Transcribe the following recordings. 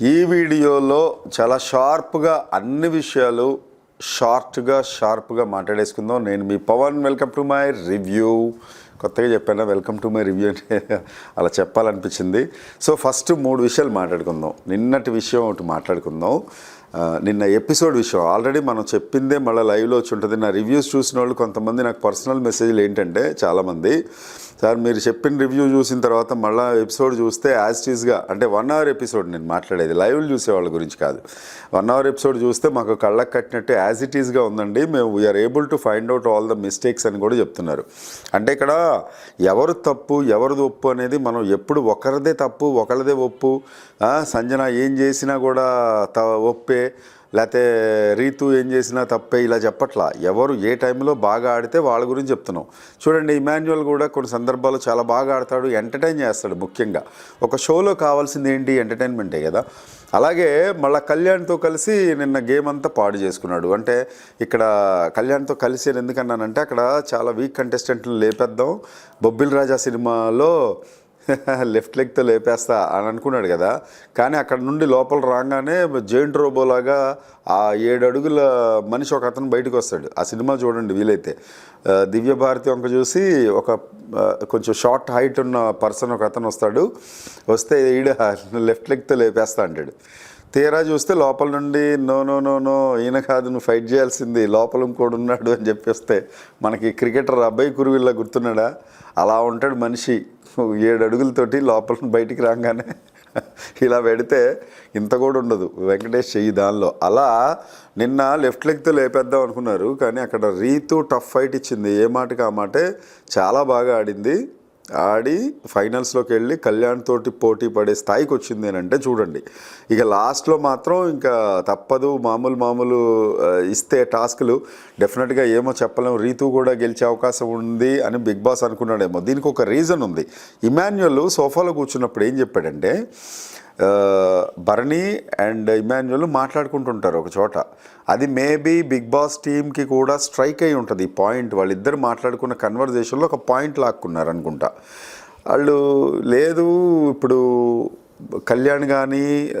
ఈ వీడియోలో చాలా షార్ప్గా అన్ని విషయాలు షార్ట్గా షార్ప్గా మాట్లాడేసుకుందాం. నేను మీ Pavan. Welcome to my review కొత్తగా చెప్పాను వెల్కమ్ టు మై రివ్యూ అంటే అలా చెప్పాలనిపించింది. సో ఫస్ట్ మూడు విషయాలు మాట్లాడుకుందాం. నిన్నటి విషయం ఒకటి మాట్లాడుకుందాం. నిన్న ఎపిసోడ్ విషయం. ఆల్రెడీ మనం చెప్పిందే మళ్ళీ లైవ్లో వచ్చి ఉంటుంది. నా రివ్యూస్ చూసిన వాళ్ళు కొంతమంది నాకు పర్సనల్ మెసేజ్లు ఏంటంటే చాలామంది సార్ మీరు చెప్పిన రివ్యూ చూసిన తర్వాత మళ్ళీ ఎపిసోడ్ చూస్తే యాజ్ టీజ్గా అంటే వన్ అవర్ ఎపిసోడ్ నేను మాట్లాడేది లైవ్లు చూసే వాళ్ళ గురించి కాదు. వన్ అవర్ ఎపిసోడ్ చూస్తే మాకు కళ్ళకు కట్టినట్టు యాజ్ ఇట్ ఈస్గా ఉందండి. మేము we are able to find out all the mistakes అని కూడా చెప్తున్నారు. అంటే ఇక్కడ ఎవరు తప్పు ఎవరిది ఒప్పు అనేది మనం ఎప్పుడు ఒకరిదే తప్పు ఒకరిదే ఒప్పు. సంజన ఏం చేసినా కూడా త ఒప్పే. లేకపోతే రీతు ఏం చేసినా తప్పే ఇలా చెప్పట్లా. ఎవరు ఏ టైంలో బాగా ఆడితే వాళ్ళ గురించి చెప్తున్నాం. చూడండి ఇమాన్యువల్ కూడా కొన్ని సందర్భాల్లో చాలా బాగా ఆడతాడు ఎంటర్టైన్ చేస్తాడు ముఖ్యంగా. ఒక షోలో కావాల్సింది ఏంటి? ఎంటర్టైన్మెంటే కదా. అలాగే మళ్ళీ కళ్యాణ్తో కలిసి నిన్న గేమ్ అంతా పాడు చేసుకున్నాడు. అంటే ఇక్కడ కళ్యాణ్తో కలిసి నేను ఎందుకన్నానంటే అక్కడ చాలా వీక్ కంటెస్టెంట్లు లేపేద్దాం. బొబ్బిల్ రాజా సినిమాలో లెఫ్ట్ లెగ్తో లేపేస్తా అని అనుకున్నాడు కదా. కానీ అక్కడ నుండి లోపల రాగానే జెయింట్ రోబోలాగా ఆ ఏడు అడుగుల మనిషి ఒక అతను బయటకు వస్తాడు. ఆ సినిమా చూడండి వీలైతే. దివ్య భారతి వంక చూసి ఒక కొంచెం షార్ట్ హైట్ ఉన్న పర్సన్ ఒక అతను వస్తాడు. వస్తే ఈడ లెఫ్ట్ లెగ్తో లేపేస్తా అంటాడు. తీరా చూస్తే లోపల నుండి నో నో నో నో ఈయన కాదు నువ్వు ఫైట్ చేయాల్సింది లోపల ఇంకోడు ఉన్నాడు అని చెప్పేస్తే మనకి క్రికెటర్ అబ్బాయి కురువిల్లా గుర్తున్నాడా? అలా ఉంటాడు మనిషి. ఏడు అడుగులతోటి లోపల బయటికి రాగానే ఇలా పెడితే ఇంత కూడా ఉండదు. వెంకటేష్ చెయ్యి దానిలో. అలా నిన్న లెఫ్ట్ లెగ్తో లేపేద్దాం అనుకున్నారు కానీ అక్కడ రీతు టఫ్ ఫైట్ ఇచ్చింది. ఏ మాటకి ఆ మాటే చాలా బాగా ఆడింది. ఆడి ఫైనల్స్లోకి వెళ్ళి కళ్యాణ్ తోటి పోటీ పడే స్థాయికి వచ్చింది అని అంటే చూడండి. ఇక లాస్ట్లో మాత్రం ఇంకా తప్పదు మామూలు మామూలు ఇస్తే టాస్క్లు. డెఫినెట్గా ఏమో చెప్పలేము రీతు కూడా గెలిచే అవకాశం ఉంది అని బిగ్ బాస్ అనుకున్నాడేమో. దీనికి ఒక రీజన్ ఉంది ఇమాన్యువల్ సోఫాలో కూర్చున్నప్పుడు ఏం చెప్పాడంటే భరణి అండ్ ఇమాన్యువల్ మాట్లాడుకుంటుంటారు ఒక చోట. అది మేబీ బిగ్ బాస్ టీమ్కి కూడా స్ట్రైక్ అయి ఉంటుంది. ఈ పాయింట్ వాళ్ళిద్దరు మాట్లాడుకున్న కన్వర్జేషన్లో ఒక పాయింట్ లాక్కున్నారు అనుకుంటా వాళ్ళు లేదు ఇప్పుడు కళ్యాణ్ కానీ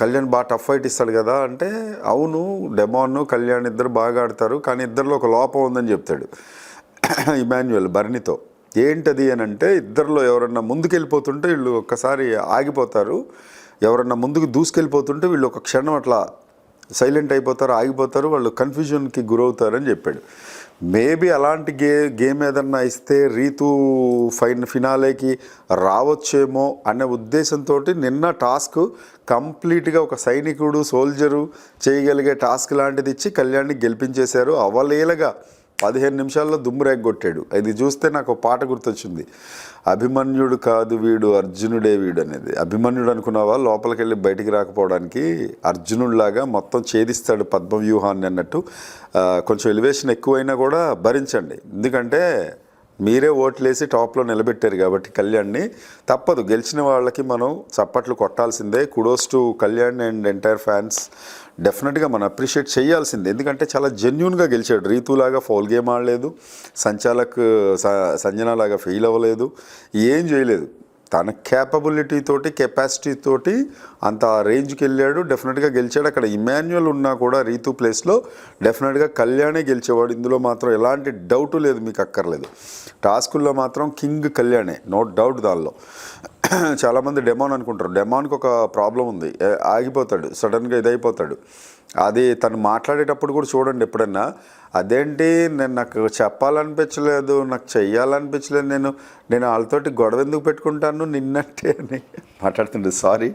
కళ్యాణ్ బాగా టఫ్ ఫైట్ ఇస్తాడు కదా అంటే అవును డెమాన్ కళ్యాణ్ ఇద్దరు బాగా ఆడతారు కానీ ఇద్దరిలో ఒక లోపం ఉందని చెప్తాడు. ఇమాన్యువల్ బర్నితో ఏంటది అని అంటే ఇద్దరిలో ఎవరన్నా ముందుకెళ్ళిపోతుంటే వీళ్ళు ఒక్కసారి ఆగిపోతారు. ఎవరన్నా ముందుకు దూసుకెళ్ళిపోతుంటే వీళ్ళు ఒక క్షణం అట్లా సైలెంట్ అయిపోతారు ఆగిపోతారు వాళ్ళు కన్ఫ్యూజన్కి గురవుతారని చెప్పాడు. మేబీ అలాంటి గే గేమ్ ఏదన్నా ఇస్తే రీతు ఫైన్ ఫినాలేకి రావచ్చేమో అనే ఉద్దేశంతో నిన్న టాస్క్ కంప్లీట్గా ఒక సైనికుడు సోల్జరు చేయగలిగే టాస్క్ లాంటిది ఇచ్చి కళ్యాణ్ని గెలిపించేశారు. అవలీలగా పదిహేను నిమిషాల్లో దుమ్ము రేగొట్టాడు. ఇది చూస్తే నాకు పాట గుర్తొచ్చింది. అభిమన్యుడు కాదు వీడు అర్జునుడే వీడు అనేది. అభిమన్యుడు అనుకున్నావా? లోపలికి వెళ్ళి బయటికి రాకపోవడానికి అర్జునుడిలాగా మొత్తం ఛేదిస్తాడు పద్మవ్యూహాన్ని అన్నట్టు. కొంచెం ఎలివేషన్ ఎక్కువైనా కూడా భరించండి. ఎందుకంటే మీరే ఓట్లేసి టాప్లో నిలబెట్టారు కాబట్టి కళ్యాణ్ని. తప్పదు గెలిచిన వాళ్ళకి మనం చప్పట్లు కొట్టాల్సిందే. Kudos to Kalyan and entire fans డెఫినెట్గా మనం అప్రిషియేట్ చేయాల్సిందే. ఎందుకంటే చాలా జెన్యున్గా గెలిచాడు. రీతులాగా ఫౌల్ గేమ్ ఆడలేదు. సంచాలక్ స- సంజన ఫెయిల్ అవ్వలేదు. ఏం చేయలేదు. తన క్యాపబిలిటీ తోటి కెపాసిటీ తోటి అంత రేంజ్కి వెళ్ళాడు. డెఫినెట్గా గెలిచాడు. అక్కడ ఇమాన్యువల్ ఉన్నా కూడా రీతు ప్లేస్లో డెఫినెట్గా కళ్యాణే గెలిచేవాడు. ఇందులో మాత్రం ఎలాంటి డౌట్ లేదు మీకు అక్కర్లేదు. టాస్కుల్లో మాత్రం కింగ్ కళ్యాణే నో డౌట్ దానిలో. చాలామంది డెమాన్ అనుకుంటారు. డెమాన్కి ఒక ప్రాబ్లం ఉంది. ఆగిపోతాడు. సడన్గా ఇదైపోతాడు. అది తను మాట్లాడేటప్పుడు కూడా చూడండి ఎప్పుడన్నా అదేంటి నేను నాకు చెప్పాలనిపించలేదు నాకు చెయ్యాలనిపించలేదు నేను నేను వాళ్ళతోటి గొడవ ఎందుకు పెట్టుకుంటాను నిన్నట్టే అని మాట్లాడుతుండే. సారీ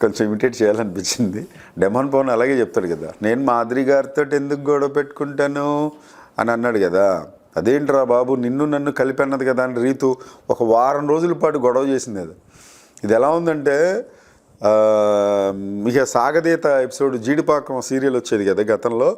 కొంచెం ఇమిటేట్ చేయాలనిపించింది. డెమాన్ పవన్ అలాగే చెప్తాడు కదా నేను మాదిరి గారితో ఎందుకు గొడవ పెట్టుకుంటాను? అని అన్నాడు కదా. అదేంట్రా బాబు నిన్ను నన్ను కలిపి అన్నది కదా అని రీతు ఒక వారం రోజుల పాటు గొడవ చేసింది అది. ఇది ఎలా ఉందంటే ఇక సాగదీత ఎపిసోడ్ జీడిపాకం సీరియల్ వచ్చేది కదా గతంలో.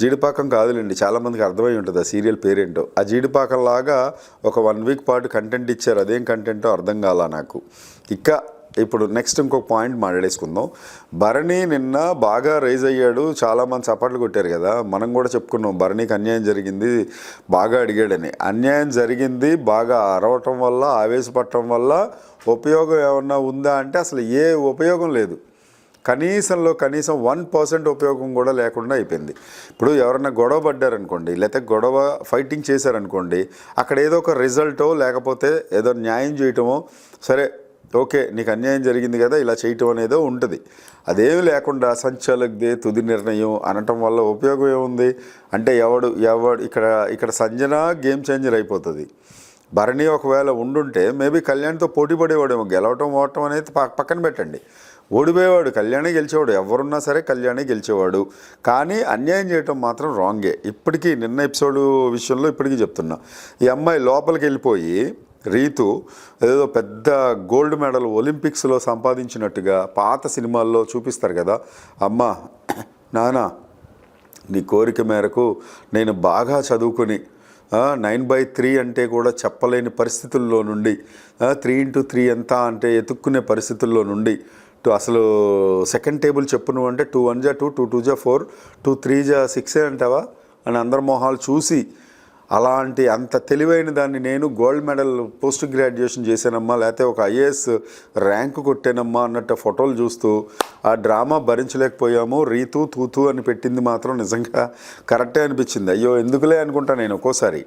జీడిపాకం కాదులేండి చాలామందికి అర్థమై ఉంటుంది ఆ సీరియల్ పేరేంటో. ఆ జీడిపాకం లాగా ఒక వన్ వీక్ పాటు కంటెంట్ ఇచ్చారు అదేం కంటెంటో అర్థం కాల నాకు. ఇక ఇప్పుడు నెక్స్ట్ ఇంకొక పాయింట్ మాట్లాడేసుకుందాం. భరణి నిన్న బాగా రైజ్ అయ్యాడు చాలామంది చప్పట్లు కొట్టారు కదా. మనం కూడా చెప్పుకున్నాం భరణికి అన్యాయం జరిగింది బాగా అడిగాడని. అన్యాయం జరిగింది బాగా అరవటం వల్ల ఆవేశపడటం వల్ల ఉపయోగం ఏమన్నా ఉందా అంటే అసలు ఏ ఉపయోగం లేదు. కనీసంలో కనీసం వన్ పర్సెంట్ ఉపయోగం కూడా లేకుండా అయిపోయింది. ఇప్పుడు ఎవరైనా గొడవ పడ్డారనుకోండి లేకపోతే గొడవ ఫైటింగ్ చేశారనుకోండి అక్కడ ఏదో ఒక రిజల్టో లేకపోతే ఏదో న్యాయం చేయటమో సరే ఓకే నీకు అన్యాయం జరిగింది కదా ఇలా చేయటం అనేదో ఉంటుంది. అదేమి లేకుండా సంచాలకుదే తుది నిర్ణయం అనటం వల్ల ఉపయోగం ఏముంది? అంటే ఎవడు ఎవడు ఇక్కడ ఇక్కడ సంజన గేమ్ చేంజర్ అయిపోతుంది. భరణి ఒకవేళ ఉండుంటే మేబీ కళ్యాణ్తో పోటీ పడేవాడేమో గెలవటం ఓవటం అనేది పక్కన పెట్టండి. ఓడిపోయేవాడు కళ్యాణే గెలిచేవాడు ఎవరున్నా సరే కళ్యాణే గెలిచేవాడు. కానీ అన్యాయం చేయటం మాత్రం రాంగే ఇప్పటికీ నిన్న ఎపిసోడ్ విషయంలో ఇప్పటికీ చెప్తున్నా. ఈ అమ్మాయి లోపలికి వెళ్ళిపోయి రీతు ఏదో పెద్ద గోల్డ్ మెడల్ ఒలింపిక్స్లో సంపాదించినట్టుగా పాత సినిమాల్లో చూపిస్తారు కదా. అమ్మ నానా నీ కోరిక మేరకు నేను బాగా చదువుకొని నైన్ బై త్రీ అంటే కూడా చెప్పలేని పరిస్థితుల్లో నుండి త్రీ ఇంటూ త్రీ ఎంత అంటే ఎతుక్కునే పరిస్థితుల్లో నుండి టూ అసలు సెకండ్ టేబుల్ చెప్పు నువ్వు అంటే టూ వన్ జా టూ టూ టూ జా ఫోర్ టూ త్రీ జా సిక్సే అంటావా? అని అందరి మొహాలు చూసి అలాంటి అంత తెలివైన దాన్ని నేను గోల్డ్ మెడల్ పోస్ట్ గ్రాడ్యుయేషన్ చేశానమ్మా లేకపోతే ఒక ఐఏఎస్ ర్యాంక్ కొట్టానమ్మా అన్నట్టు ఫోటోలు చూస్తూ ఆ డ్రామా భరించలేకపోయాము. రీతు తూతు అని పెట్టింది మాత్రం నిజంగా కరెక్టే అనిపించింది. అయ్యో ఎందుకులే అనుకుంటా నేను ఒక్కోసారి.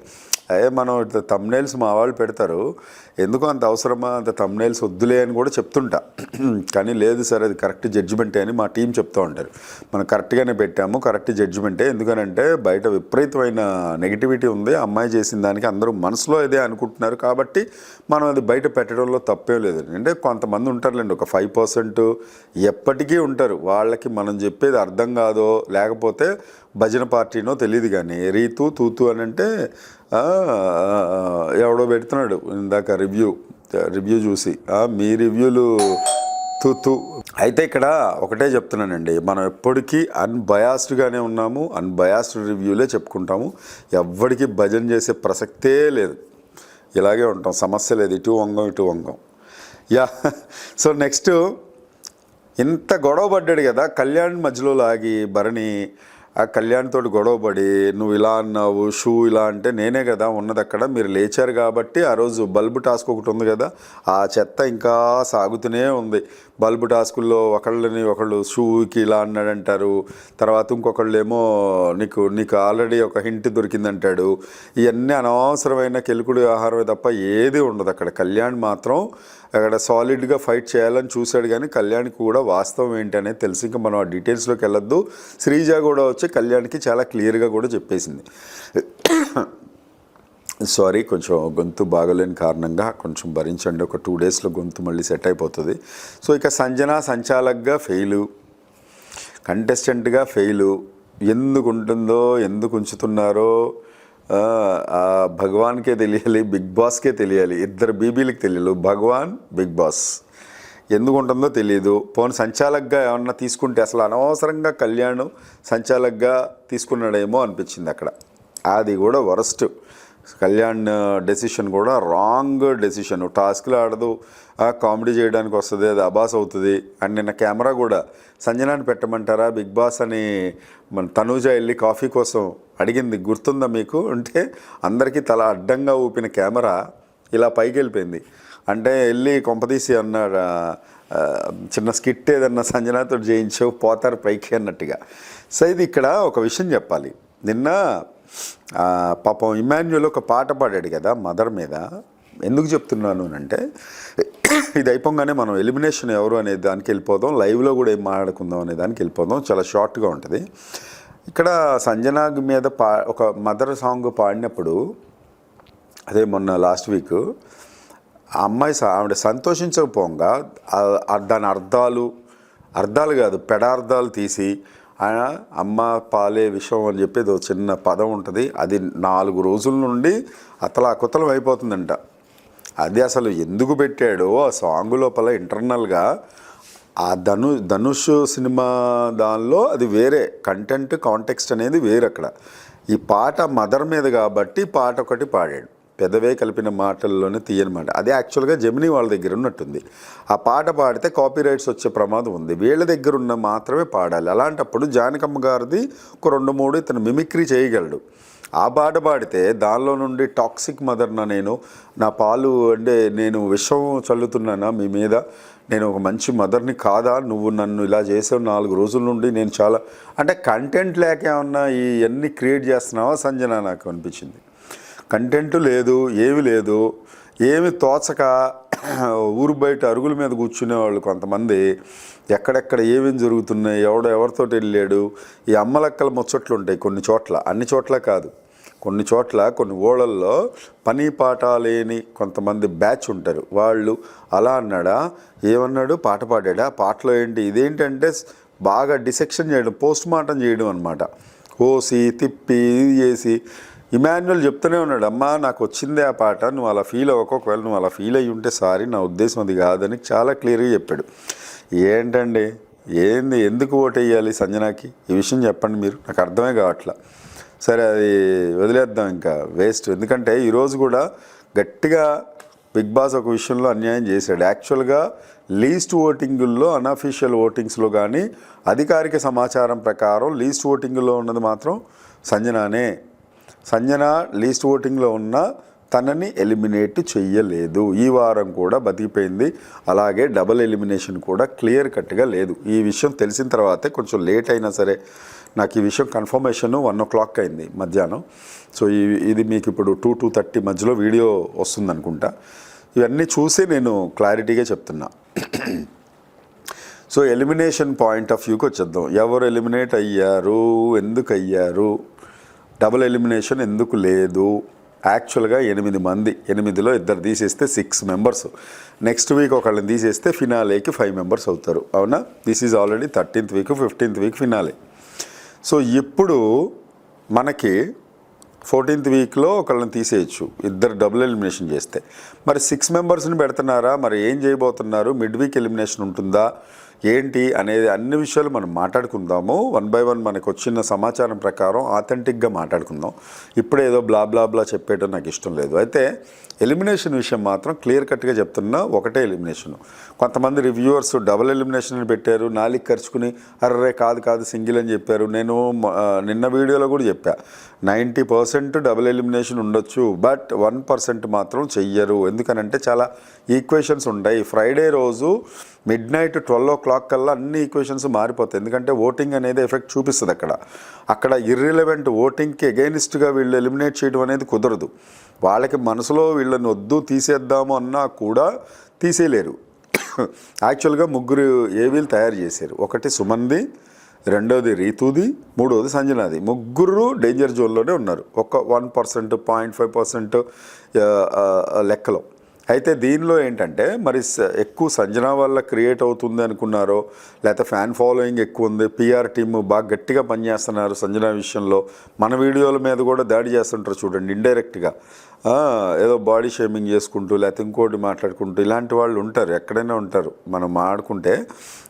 అదే మనం తమ్నైల్స్ మా వాళ్ళు పెడతారు. ఎందుకు అంత అవసరమా? అంత తమ్నైల్స్ వద్దులే అని కూడా చెప్తుంటా. కానీ లేదు సార్ అది కరెక్ట్ జడ్జిమెంటే అని మా టీం చెప్తూ ఉంటారు. మనం కరెక్ట్గానే పెట్టాము కరెక్ట్ జడ్జిమెంటే ఎందుకనంటే బయట విపరీతమైన నెగిటివిటీ ఉంది. అమ్మాయి చేసిన దానికి అందరూ మనసులో ఇదే అనుకుంటున్నారు కాబట్టి మనం అది బయట పెట్టడంలో తప్పే లేదు. అంటే కొంతమంది ఉంటారులేండి ఒక ఫైవ్ పర్సెంట్ ఎప్పటికీ ఉంటారు. వాళ్ళకి మనం చెప్పేది అర్థం కాదో లేకపోతే భజన పార్టీనో తెలియదు కానీ రీతు తూతు అని అంటే ఎవడో పెడుతున్నాడు ఇందాక రివ్యూ రివ్యూ చూసి. మీ రివ్యూలు తూతు. అయితే ఇక్కడ ఒకటే చెప్తున్నానండి మనం ఎప్పటికీ అన్బయాస్డ్గానే ఉన్నాము అన్బయాస్డ్ రివ్యూలే చెప్పుకుంటాము. ఎవ్వడికి భజన చేసే ప్రసక్తే లేదు. ఇలాగే ఉంటాం సమస్య లేదు ఇటు వంగం ఇటు వంగం. యా సో నెక్స్ట్ ఇంత గొడవ పడ్డాడు కదా కళ్యాణ్ మధ్యలో లాగి భరణి ఆ కళ్యాణ్ గొడవపడి నువ్వు ఇలా అన్నావు షూ ఇలా అంటే నేనే కదా ఉన్నది అక్కడ మీరు లేచారు కాబట్టి ఆ రోజు బల్బు టాస్క్ ఒకటి ఉంది కదా ఆ చెత్త ఇంకా సాగుతూనే ఉంది. బల్బు టాస్కుల్లో ఒకళ్ళని ఒకళ్ళు షూకి ఇలా అన్నాడంటారు తర్వాత ఇంకొకళ్ళు ఏమో నీకు నీకు ఆల్రెడీ ఒక హింట్ దొరికిందంటాడు. ఇవన్నీ అనవసరమైన కెలుకుడు ఆహారమే తప్ప ఏది ఉండదు అక్కడ. కళ్యాణ్ మాత్రం అక్కడ సాలిడ్గా ఫైట్ చేయాలని చూశాడు కానీ కళ్యాణ్కి కూడా వాస్తవం ఏంటనేది తెలిసి. ఇంకా మనం ఆ డీటెయిల్స్లోకి వెళ్ళొద్దు. శ్రీజ కూడా వచ్చి కళ్యాణ్కి చాలా క్లియర్గా కూడా చెప్పేసింది. సారీ కొంచెం గొంతు బాగలేని కారణంగా కొంచెం భరించండి. ఒక టూ డేస్లో గొంతు మళ్ళీ సెట్ అయిపోతుంది. సో ఇక సంజన సంచాలక్గా ఫెయిలు కంటెస్టెంట్గా ఫెయిలు ఎందుకు ఉంటుందో ఎందుకు ఉంచుతున్నారో భగవాన్కే తెలియాలి బిగ్ బాస్కే తెలియాలి ఇద్దరు బీబీలకు తెలియదు భగవాన్ బిగ్ బాస్. ఎందుకు ఉంటుందో తెలియదు పోనీ సంచాలక్గా ఏమన్నా తీసుకుంటే అసలు అనవసరంగా కళ్యాణ్ సంచాలక్గా తీసుకున్నాడేమో అనిపించింది అక్కడ. అది కూడా వరస్ట్. కళ్యాణ్ డెసిషన్ కూడా రాంగ్ డెసిషన్. టాస్క్లు ఆడదు కామెడీ చేయడానికి వస్తుంది అది అబాస్ అవుతుంది. అండ్ నిన్న కెమెరా కూడా సంజనాన్ని పెట్టమంటారా బిగ్ బాస్ అని మన తనూజ వెళ్ళి కాఫీ కోసం అడిగింది గుర్తుందా మీకు? అంటే అందరికీ తల అడ్డంగా ఊపిన కెమెరా ఇలా పైకి వెళ్ళిపోయింది. అంటే వెళ్ళి కొంపదీసి అన్నాడు చిన్న స్కిట్ ఏదన్నా సంజనాతో చేయించావు పోతారు పైకి అన్నట్టుగా. సో ఇది ఇక్కడ ఒక విషయం చెప్పాలి. నిన్న పాపం ఇమాన్యుల్ ఒక పాట పాడాడు కదా మదర్ మీద. ఎందుకు చెప్తున్నాను అంటే ఇది అయిపోగానే మనం ఎలిమినేషన్ ఎవరు అనే దానికి వెళ్ళిపోదాం లైవ్లో కూడా ఏం మాట్లాడుకుందాం అనే దానికి వెళ్ళిపోదాం చాలా షార్ట్గా ఉంటుంది. ఇక్కడ సంజనాగ్ మీద పా ఒక మదర్ సాంగ్ పాడినప్పుడు అదే మొన్న లాస్ట్ వీక్ ఆ అమ్మాయి స- ఆవిడ సంతోషించకపోగా దాని అర్థాలు అర్థాలు కాదు పెడార్థాలు తీసి ఆయన అమ్మ పాలే విషయం అని చెప్పి ఏదో చిన్న పదం ఉంటుంది అది నాలుగు రోజుల నుండి అతల కుతలం అయిపోతుందంట. అది అసలు ఎందుకు పెట్టాడో ఆ సాంగ్ లోపల ఇంటర్నల్గా ఆ ధను ధనుష్ సినిమా దానిలో అది వేరే. కంటెంట్ కాంటెక్స్ట్ అనేది వేరే అక్కడ ఈ పాట మదర్ మీద కాబట్టి పాట ఒకటి పాడాడు. పెదవే కలిపిన మాటల్లోనే తీయనమాట. అది అదే యాక్చువల్గా జమినీ వాళ్ళ దగ్గర ఉన్నట్టుంది. ఆ పాట పాడితే కాపీ రైట్స్ వచ్చే ప్రమాదం ఉంది. వీళ్ళ దగ్గర ఉన్న మాత్రమే పాడాలి. అలాంటప్పుడు జానకమ్మ గారిది ఒక రెండు మూడు ఇతను మిమిక్రీ చేయగలడు. ఆ పాట పాడితే దానిలో నుండి టాక్సిక్ మదర్న నేను. నా పాలు అంటే నేను విషం చల్లుతున్నానా మీ మీద? నేను ఒక మంచి మదర్ని కాదా? నువ్వు నన్ను ఇలా చేసావు నాలుగు రోజుల నుండి నేను చాలా అంటే కంటెంట్ లేక ఏమన్నా ఇవన్నీ క్రియేట్ చేస్తున్నావా సంజన నాకు అనిపించింది. కంటెంట్ లేదు ఏమి లేదు. ఏమి తోచక ఊరు బయట అరుగుల మీద కూర్చునే వాళ్ళు కొంతమంది ఎక్కడెక్కడ ఏమేమి జరుగుతున్నాయి ఎవడో ఎవరితో వెళ్ళాడు ఈ అమ్మలక్కల ముచ్చట్లు ఉంటాయి కొన్ని చోట్ల. అన్ని చోట్ల కాదు. కొన్ని చోట్ల కొన్ని ఓళ్ళల్లో పని పాట లేని కొంతమంది బ్యాచ్ ఉంటారు. వాళ్ళు అలా అన్నాడా? ఏమన్నాడు? పాట పాడాడా? పాటలో ఏంటి? ఇదేంటంటే బాగా డిసెక్షన్ చేయడం పోస్ట్ మార్టం చేయడం అనమాట కోసి తిప్పి ఇది చేసి ఇమాన్యువల్ చెప్తూనే ఉన్నాడు అమ్మా నాకు వచ్చిందే ఆ పాట నువ్వు అలా ఫీల్ అవ్వకు ఒకవేళ నువ్వు అలా ఫీల్ అయ్యి ఉంటే సారీ నా ఉద్దేశం అది కాదని చాలా క్లియర్గా చెప్పాడు. ఏంటండి? ఏంది? ఎందుకు ఓటు వేయాలి సంజనాకి? ఈ విషయం చెప్పండి మీరు నాకు అర్థమే కావట్లా. సరే అది వదిలేద్దాం ఇంకా. వేస్ట్. ఎందుకంటే ఈరోజు కూడా గట్టిగా బిగ్ బాస్ ఒక విషయంలో అన్యాయం చేశాడు. యాక్చువల్గా లీస్ట్ ఓటింగుల్లో అన్అఫీషియల్ ఓటింగ్స్లో కానీ అధికారిక సమాచారం ప్రకారం లీస్ట్ ఓటింగ్లో ఉన్నది మాత్రం సంజనానే. సంజన లీస్ట్ ఓటింగ్లో ఉన్న తనని ఎలిమినేట్ చెయ్యలేదు. ఈ వారం కూడా బతికిపోయింది. అలాగే డబుల్ ఎలిమినేషన్ కూడా క్లియర్ కట్గా లేదు. ఈ విషయం తెలిసిన తర్వాతే కొంచెం లేట్ అయినా సరే నాకు ఈ విషయం కన్ఫర్మేషన్ వన్ ఓ క్లాక్ అయింది మధ్యాహ్నం. సో ఈ ఇది మీకు ఇప్పుడు టూ టూ థర్టీ మధ్యలో వీడియో వస్తుంది అనుకుంటా ఇవన్నీ చూసి నేను క్లారిటీగా చెప్తున్నా. సో ఎలిమినేషన్ పాయింట్ ఆఫ్ వ్యూకి వచ్చేద్దాం. ఎవరు ఎలిమినేట్ అయ్యారు? ఎందుకు అయ్యారు? డబుల్ ఎలిమినేషన్ ఎందుకు లేదు? యాక్చువల్గా ఎనిమిది మంది ఎనిమిదిలో ఇద్దరు తీసేస్తే సిక్స్ మెంబర్స్. నెక్స్ట్ వీక్ ఒకళ్ళని తీసేస్తే ఫినాలేకి ఫైవ్ మెంబర్స్ అవుతారు. అవునా? This is already thirteenth week fifteenth week finale so ఇప్పుడు మనకి ఫోర్టీన్త్ వీక్లో ఒకళ్ళని తీసేయచ్చు ఇద్దరు డబుల్ ఎలిమినేషన్ చేస్తే. మరి సిక్స్ మెంబర్స్ని పెడుతున్నారా? మరి ఏం చేయబోతున్నారు? మిడ్ వీక్ ఎలిమినేషన్ ఉంటుందా? ఏంటి అనేది అన్ని విషయాలు మనం మాట్లాడుకుందాము. వన్ బై వన్ మనకు వచ్చిన సమాచారం ప్రకారం ఆథెంటిక్గా మాట్లాడుకుందాం. ఇప్పుడు ఏదో బ్లా బ్లా బ్లా చెప్పేయడం నాకు ఇష్టం లేదు. అయితే ఎలిమినేషన్ విషయం మాత్రం క్లియర్ కట్గా చెప్తున్నా ఒకటే ఎలిమినేషన్. కొంతమంది రివ్యూవర్స్ డబుల్ ఎలిమినేషన్ పెట్టారు నాలిక్ ఖర్చుకుని అర్రే కాదు కాదు సింగిల్ అని చెప్పారు. నేను నిన్న వీడియోలో కూడా చెప్పా. నైంటీ పర్సెంట్ డబుల్ ఎలిమినేషన్ ఉండొచ్చు బట్ వన్ పర్సెంట్ మాత్రం చెయ్యరు. ఎందుకనంటే చాలా ఈక్వేషన్స్ ఉంటాయి. ఫ్రైడే రోజు midnight twelve o'clock కల్లా అన్ని ఈక్వేషన్స్ మారిపోతాయి. ఎందుకంటే ఓటింగ్ అనేది ఎఫెక్ట్ చూపిస్తుంది అక్కడ. అక్కడ ఇర్రిలవెంట్ ఓటింగ్కి అగెయినిస్ట్గా వీళ్ళు ఎలిమినేట్ చేయడం అనేది కుదరదు. వాళ్ళకి మనసులో వీళ్ళని వద్దు తీసేద్దాము అన్నా కూడా తీసేయలేరు. యాక్చువల్గా ముగ్గురు ఏవీలు తయారు చేశారు. ఒకటి సుమన్ది రెండోది రీతుది మూడోది సంజనాది. ముగ్గురు డేంజర్ జోన్లోనే ఉన్నారు. ఒక one percent point five percent లెక్కలో. అయితే దీనిలో ఏంటంటే మరి స- ఎక్కువ సంజన వల్ల క్రియేట్ అవుతుంది అనుకున్నారో లేకపోతే ఫ్యాన్ ఫాలోయింగ్ ఎక్కువ ఉంది పిఆర్ టీమ్ బాగా గట్టిగా పనిచేస్తున్నారు సంజన విషయంలో మన వీడియోల మీద కూడా దాడి చేస్తుంటారు చూడండి ఇండైరెక్ట్గా ఏదో బాడీ షేమింగ్ చేసుకుంటూ లేకపోతే ఇంకోటి మాట్లాడుకుంటూ ఇలాంటి వాళ్ళు ఉంటారు ఎక్కడైనా ఉంటారు మనం మాడుకుంటే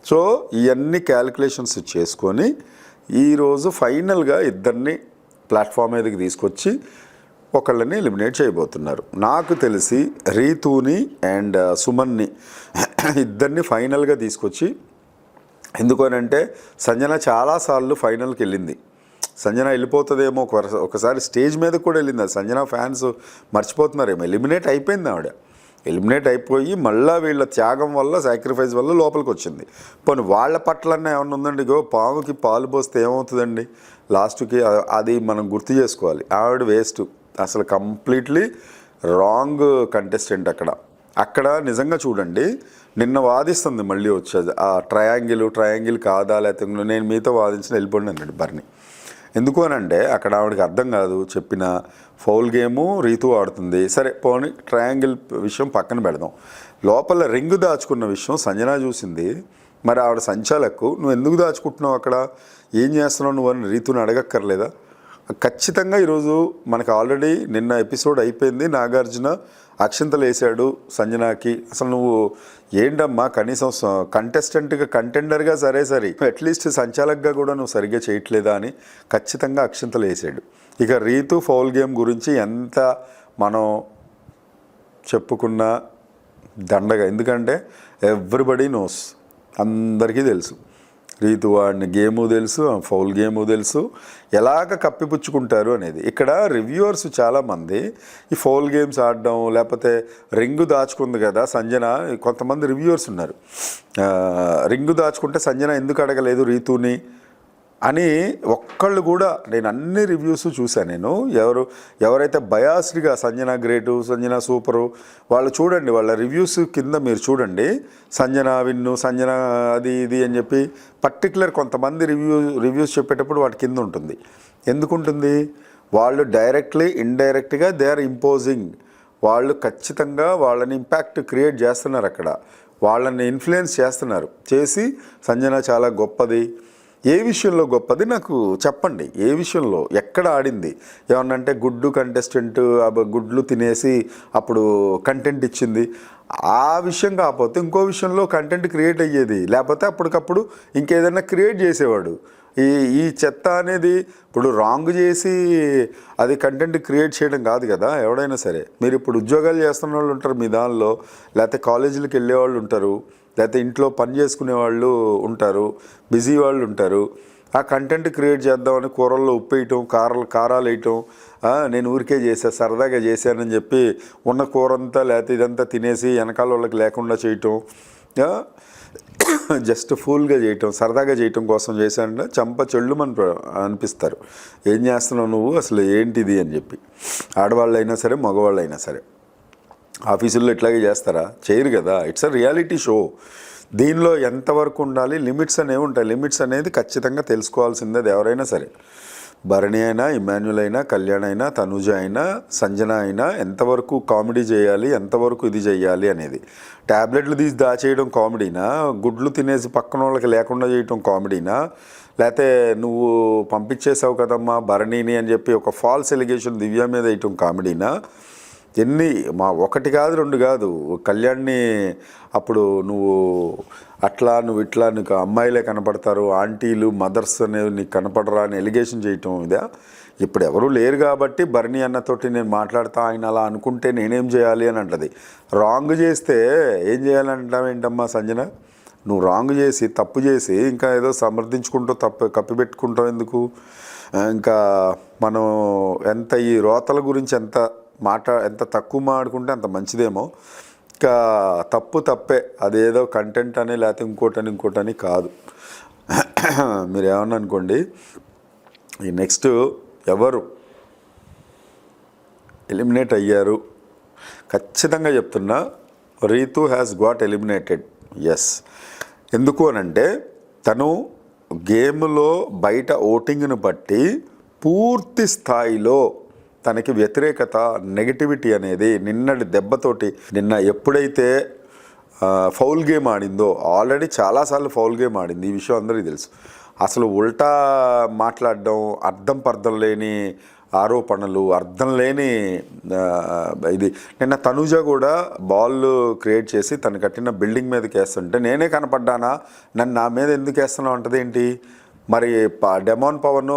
సో ఇవన్నీ క్యాలిక్యులేషన్స్ చేసుకొని ఈరోజు ఫైనల్గా ఇద్దరిని ప్లాట్ఫామ్ మీదకి తీసుకొచ్చి ఒకళ్ళని ఎలిమినేట్ చేయబోతున్నారు. నాకు తెలిసి రీతూని అండ్ uh, సుమన్ని ఇద్దరిని ఫైనల్గా తీసుకొచ్చి ఎందుకనంటే సంజన చాలాసార్లు ఫైనల్కి వెళ్ళింది. సంజన వెళ్ళిపోతుందేమో ఒక- ఒకసారి స్టేజ్ మీద కూడా వెళ్ళింది. అది సంజన ఫ్యాన్స్ మర్చిపోతున్నారేమో. ఎలిమినేట్ అయిపోయింది ఆవిడ. ఎలిమినేట్ అయిపోయి మళ్ళీ వీళ్ళ త్యాగం వల్ల సాక్రిఫైస్ వల్ల లోపలికి వచ్చింది. పోనీ వాళ్ళ పట్లన్నా ఏమన్నా ఉందండి? గో పాముకి పాలు పోస్తే ఏమవుతుందండి? లాస్ట్కి అది మనం గుర్తు చేసుకోవాలి. ఆవిడ వేస్ట్. అసలు కంప్లీట్లీ రాంగ్ కంటెస్టెంట్ అక్కడ. అక్కడ నిజంగా చూడండి నిన్న వాదిస్తుంది మళ్ళీ వచ్చేది ఆ ట్రయాంగిల్ ట్రయాంగిల్ కాదా? లేకపోతే నేను మీతో వాదించిన వెళ్ళిపోండి అన్నాడు బర్ని. ఎందుకు అని అంటే అక్కడ ఆవిడకి అర్థం కాదు చెప్పిన ఫౌల్ గేము రీతు ఆడుతుంది. సరే పోనీ ట్రయాంగిల్ విషయం పక్కన పెడదాం. లోపల రింగ్ దాచుకున్న విషయం సంజన చూసింది. మరి ఆవిడ సంచాలకు నువ్వు ఎందుకు దాచుకుంటున్నావు అక్కడ? ఏం చేస్తున్నావు నువ్వు? అని రీతుని అడగక్కర్లేదా? ఖచ్చితంగా ఈరోజు మనకు ఆల్రెడీ నిన్న ఎపిసోడ్ అయిపోయింది. నాగార్జున అక్షింతలు వేసాడు సంజనాకి. అసలు నువ్వు ఏంటమ్మా కనీసం కంటెస్టెంట్గా కంటెండర్గా సరే సరే అట్లీస్ట్ సంచాలకగా కూడా నువ్వు సరిగ్గా చేయట్లేదా అని ఖచ్చితంగా అక్షింతలు వేసాడు ఇక రీతు ఫౌల్ గేమ్ గురించి ఎంత మనం చెప్పుకున్న దండగా. ఎందుకంటే ఎవ్రీబడి నోస్. అందరికీ తెలుసు. రీతు వాడిని గేము తెలుసు ఫౌల్ గేము తెలుసు. ఎలాగ కప్పిపుచ్చుకుంటారు అనేది. ఇక్కడ రివ్యూవర్స్ చాలామంది ఈ ఫౌల్ గేమ్స్ ఆడడం లేకపోతే రింగు దాచుకుంది కదా సంజన కొంతమంది రివ్యూవర్స్ ఉన్నారు. రింగు దాచుకుంటే సంజన ఎందుకు అడగలేదు రీతుని? అని ఒక్కళ్ళు కూడా నేను అన్ని రివ్యూస్ చూశాను నేను. ఎవరు ఎవరైతే బయాస్డ్గా సంజన గ్రేటు సంజన సూపరు వాళ్ళు చూడండి వాళ్ళ రివ్యూస్ కింద మీరు చూడండి. సంజన విన్ను సంజన అది ఇది అని చెప్పి పర్టికులర్ కొంతమంది రివ్యూ రివ్యూస్ చెప్పేటప్పుడు వాటి కింద ఉంటుంది. ఎందుకు ఉంటుంది వాళ్ళు డైరెక్ట్లీ ఇండైరెక్ట్గా దే ఆర్ ఇంపోజింగ్. వాళ్ళు ఖచ్చితంగా వాళ్ళని ఇంపాక్ట్ క్రియేట్ చేస్తున్నారు అక్కడ. వాళ్ళని ఇన్ఫ్లుయెన్స్ చేస్తున్నారు. చేసి సంజన చాలా గొప్పది. ఏ విషయంలో గొప్పది నాకు చెప్పండి. ఏ విషయంలో? ఎక్కడ ఆడింది? ఏమన్నంటే గుడ్డు కంటెస్టెంట్ గుడ్లు తినేసి అప్పుడు కంటెంట్ ఇచ్చింది. ఆ విషయం కాకపోతే ఇంకో విషయంలో కంటెంట్ క్రియేట్ అయ్యేది. లేకపోతే అప్పటికప్పుడు ఇంకేదైనా క్రియేట్ చేసేవాడు. ఈ ఈ చెత్త అనేది ఇప్పుడు రాంగ్ చేసి అది కంటెంట్ క్రియేట్ చేయడం కాదు కదా. ఎవడైనా సరే. మీరు ఇప్పుడు ఉద్యోగాలు చేస్తున్న వాళ్ళు ఉంటారు మీ దానిలో. లేకపోతే కాలేజీలకు వెళ్ళే వాళ్ళు ఉంటారు. లేకపోతే ఇంట్లో పని చేసుకునే వాళ్ళు ఉంటారు బిజీ వాళ్ళు ఉంటారు. ఆ కంటెంట్ క్రియేట్ చేద్దామని కూరల్లో ఉప్పు వేయటం కారాలు కారాలు వేయటం నేను ఊరికే చేసా సరదాగా చేశానని చెప్పి ఉన్న కూర అంతా లేకపోతే ఇదంతా తినేసి వెనకాల వాళ్ళకి లేకుండా చేయటం జస్ట్ ఫూల్గా చేయటం సరదాగా చేయటం కోసం చేశానంటే చంప చెళ్ళు మన అనిపిస్తారు. ఏం చేస్తున్నావు నువ్వు? అసలు ఏంటిది అని చెప్పి. ఆడవాళ్ళైనా సరే మగవాళ్ళైనా సరే. ఆఫీసుల్లో ఇట్లాగే చేస్తారా? చేయరు కదా. ఇట్స్ అ రియాలిటీ షో దీనిలో ఎంతవరకు ఉండాలి? లిమిట్స్ అనేవి ఉంటాయి. లిమిట్స్ అనేది ఖచ్చితంగా తెలుసుకోవాల్సిందే అది ఎవరైనా సరే. భరణి అయినా ఇమాన్యుల్ అయినా కళ్యాణ్ అయినా తనుజ అయినా సంజన అయినా ఎంతవరకు కామెడీ చేయాలి? ఎంతవరకు ఇది చేయాలి అనేది. ట్యాబ్లెట్లు తీసి దాచేయడం కామెడీనా? గుడ్లు తినేసి పక్కన వాళ్ళకి లేకుండా చేయటం కామెడీనా? లేకపోతే నువ్వు పంపించేసావు కదమ్మా భరణిని అని చెప్పి ఒక ఫాల్స్ ఎలిగేషన్ దివ్య మీద వేయటం కామెడీనా? ఎన్ని మా ఒకటి కాదు రెండు కాదు. కళ్యాణ్ని అప్పుడు నువ్వు అట్లా నువ్వు ఇట్లా నీకు అమ్మాయిలే కనపడతారు ఆంటీలు మదర్స్ అనేవి నీకు కనపడరా అని ఎలిగేషన్ చేయటం ఇదా? ఇప్పుడు ఎవరూ లేరు కాబట్టి బర్ణి అన్నతోటి నేను మాట్లాడతా ఆయన అలా అనుకుంటే నేనేం చేయాలి అని అంటది. రాంగ్ చేస్తే ఏం చేయాలంటావు ఏంటమ్మా సంజన? నువ్వు రాంగ్ చేసి తప్పు చేసి ఇంకా ఏదో సమర్థించుకుంటూ తప్పు కప్పిపెట్టుకుంటావు ఎందుకు? ఇంకా మనం ఎంత ఈ రోతల గురించి ఎంత మాట ఎంత తక్కువ మాడుకుంటే అంత మంచిదేమో. ఇంకా తప్పు తప్పే. అదేదో కంటెంట్ అని లేకపోతే ఇంకోటని ఇంకోటని కాదు. మీరు ఏమన్నా అనుకోండి ఈ నెక్స్ట్ ఎవరు ఎలిమినేట్ అయ్యారు? ఖచ్చితంగా చెప్తున్నా Rithu has got eliminated yes ఎందుకు అనంటే తను గేమ్లో బయట ఓటింగ్ను బట్టి పూర్తి స్థాయిలో తనకి వ్యతిరేకత నెగిటివిటీ అనేది నిన్నటి దెబ్బతోటి నిన్న ఎప్పుడైతే ఫౌల్ గేమ్ ఆడిందో ఆల్రెడీ చాలాసార్లు ఫౌల్ గేమ్ ఆడింది. ఈ విషయం అందరికీ తెలుసు. అసలు ఉల్టా మాట్లాడడం అర్థం పర్థం లేని ఆరోపణలు అర్థం లేని ఇది. నిన్న తనుజ కూడా బాల్ క్రియేట్ చేసి తను కట్టిన బిల్డింగ్ మీదకి వేస్తుంటే నేనే కనపడ్డానా? నన్ను నా మీద ఎందుకు వేస్తున్నావు? అంటది ఏంటి మరి ప- డెమాన్ పవన్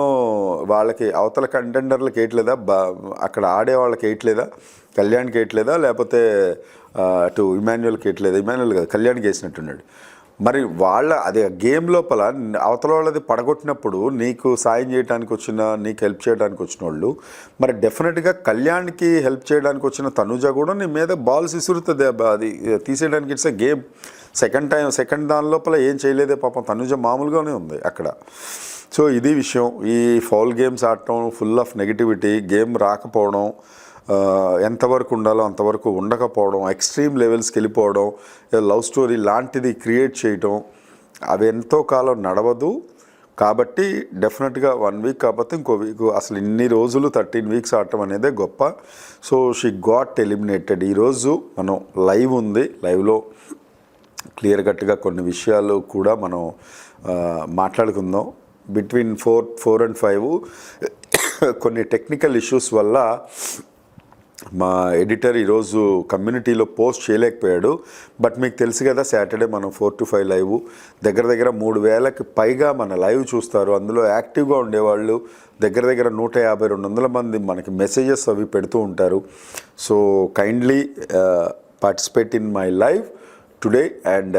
వాళ్ళకి అవతల కంటెండర్లకు వేయట్లేదా? బా అక్కడ ఆడే వాళ్ళకి వేయట్లేదా? కళ్యాణ్కి వేయట్లేదా? లేకపోతే అటు ఇమాన్యుల్కి వేయట్లేదా? ఇమాన్యుల్ కదా కళ్యాణ్కి వేసినట్టున్నాడు. మరి వాళ్ళ అదే గేమ్ లోపల అవతల వాళ్ళది పడగొట్టినప్పుడు నీకు సాయం చేయడానికి వచ్చిన నీకు హెల్ప్ చేయడానికి వచ్చిన వాళ్ళు మరి డెఫినెట్గా కళ్యాణ్కి హెల్ప్ చేయడానికి వచ్చిన తనుజ కూడా నీ మీద బాల్స్ ఇసురుతుంది అబ్బా, అది తీసేయడానికి it's a game second time second దాని లోపల ఏం చేయలేదే పాపం. తనుజ మామూలుగానే ఉంది అక్కడ. సో ఇది విషయం. ఈ ఫౌల్ గేమ్స్ ఆడటం ఫుల్ ఆఫ్ నెగిటివిటీ గేమ్ రాకపోవడం ఎంతవరకు ఉండాలో అంతవరకు ఉండకపోవడం ఎక్స్ట్రీమ్ లెవెల్స్కి వెళ్ళిపోవడం లవ్ స్టోరీ లాంటిది క్రియేట్ చేయటం అవి ఎంతో కాలం నడవదు. కాబట్టి డెఫినెట్గా వన్ వీక్ కాకపోతే ఇంకో వీక్ అసలు ఇన్ని రోజులు థర్టీన్ వీక్స్ ఆడటం అనేదే గొప్ప. So she got eliminated. ఈరోజు మనం లైవ్ ఉంది. లైవ్లో క్లియర్ కట్గా కొన్ని విషయాలు కూడా మనం మాట్లాడుకుందాం. Between four four and five కొన్ని టెక్నికల్ ఇష్యూస్ వల్ల మా ఎడిటర్ ఈరోజు కమ్యూనిటీలో పోస్ట్ చేయలేకపోయాడు. బట్ మీకు తెలుసు కదా సాటర్డే మనం ఫోర్ టు ఫైవ్ లైవ్. దగ్గర దగ్గర మూడు వేలకి పైగా మన లైవ్ చూస్తారు. అందులో యాక్టివ్గా ఉండేవాళ్ళు దగ్గర దగ్గర నూట యాభై రెండు వందల మంది మనకి మెసేజెస్ అవి పెడుతూ ఉంటారు. So kindly participate in my live today and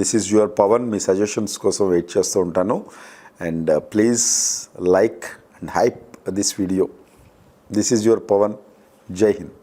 this is your Pavan me suggestions కోసం వెయిట్ చేస్తూ ఉంటాను. And please like and hype this video this is your Pavan Jai Hind